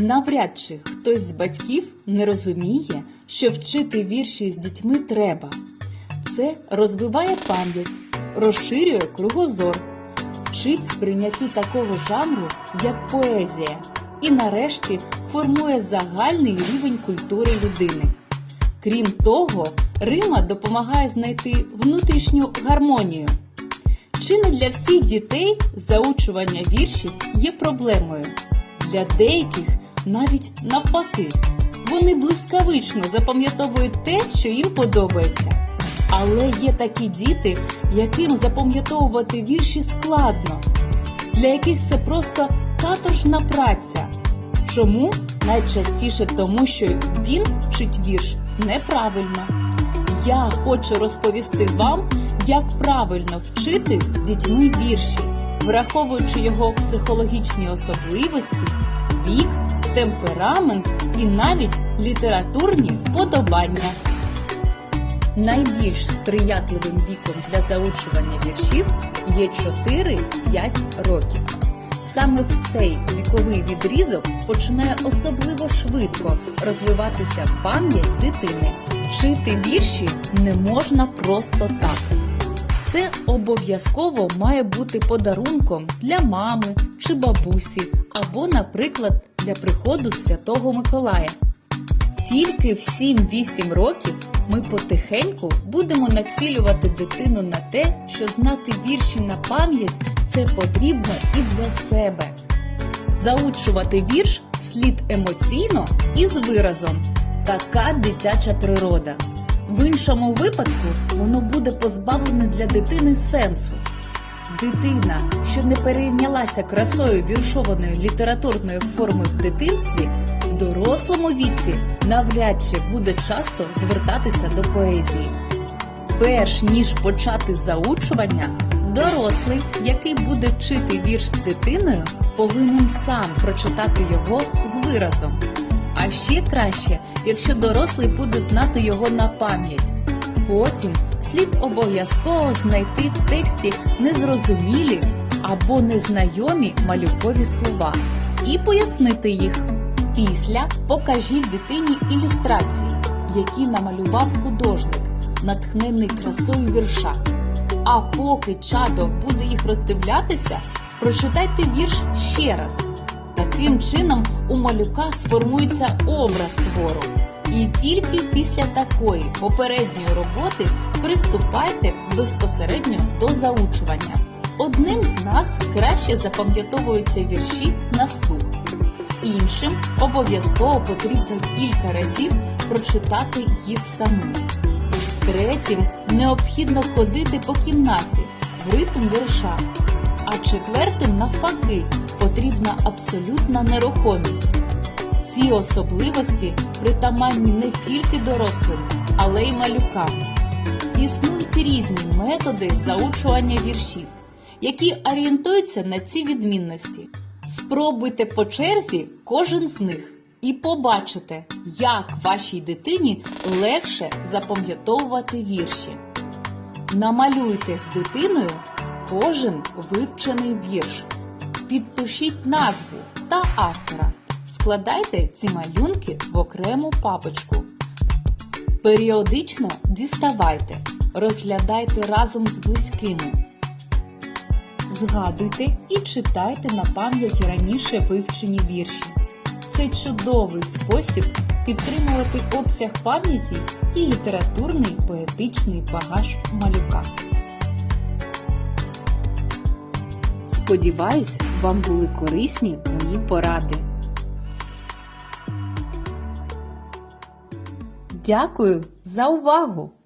Навряд чи хтось з батьків не розуміє, що вчити вірші з дітьми треба. Це розвиває пам'ять, розширює кругозор, вчить сприйняттю такого жанру, як поезія, і нарешті формує загальний рівень культури людини. Крім того, Рима допомагає знайти внутрішню гармонію. Чи не для всіх дітей заучування віршів є проблемою? Для деяких навіть навпаки. Вони блискавично запам'ятовують те, що їм подобається. Але є такі діти, яким запам'ятовувати вірші складно, для яких це просто каторжна праця. Чому? Найчастіше тому, що він вчить вірш неправильно. Я хочу розповісти вам, як правильно вчити з дітьми вірші, враховуючи його психологічні особливості, вік, темперамент і навіть літературні вподобання. Найбільш сприятливим віком для заучування віршів є 4-5 років. Саме в цей віковий відрізок починає особливо швидко розвиватися пам'ять дитини. Вчити вірші не можна просто так. Це обов'язково має бути подарунком для мами чи бабусі, або, наприклад, для приходу Святого Миколая. Тільки в 7-8 років ми потихеньку будемо націлювати дитину на те, що знати вірші на пам'ять це потрібно і для себе. Заучувати вірш слід емоційно і з виразом. Така дитяча природа. В іншому випадку воно буде позбавлене для дитини сенсу. Дитина, що не перейнялася красою віршованої літературної форми в дитинстві, в дорослому віці навряд чи буде часто звертатися до поезії. Перш ніж почати заучування, дорослий, який буде вчити вірш з дитиною, повинен сам прочитати його з виразом. А ще краще, якщо дорослий буде знати його на пам'ять. Потім слід обов'язково знайти в тексті незрозумілі або незнайомі малюкові слова і пояснити їх. Після покажіть дитині ілюстрації, які намалював художник, натхнений красою вірша. А поки чадо буде їх роздивлятися, прочитайте вірш ще раз. Таким чином у малюка сформується образ твору. І тільки після такої попередньої роботи приступайте безпосередньо до заучування. Одним з нас краще запам'ятовуються вірші на слух, іншим обов'язково потрібно кілька разів прочитати їх самим. Третім необхідно ходити по кімнаті в ритм вірша. А четвертим, навпаки, потрібна абсолютна нерухомість. Ці особливості притаманні не тільки дорослим, але й малюкам. Існують різні методи заучування віршів, які орієнтуються на ці відмінності. Спробуйте по черзі кожен з них і побачите, як вашій дитині легше запам'ятовувати вірші. Намалюйте з дитиною кожен вивчений вірш. Підпишіть назву та автора. Складайте ці малюнки в окрему папочку. Періодично діставайте, розглядайте разом з близькими. Згадуйте і читайте на пам'ять раніше вивчені вірші. Це чудовий спосіб підтримувати обсяг пам'яті і літературний поетичний багаж малюка. Сподіваюсь, вам були корисні мої поради. Дякую за увагу!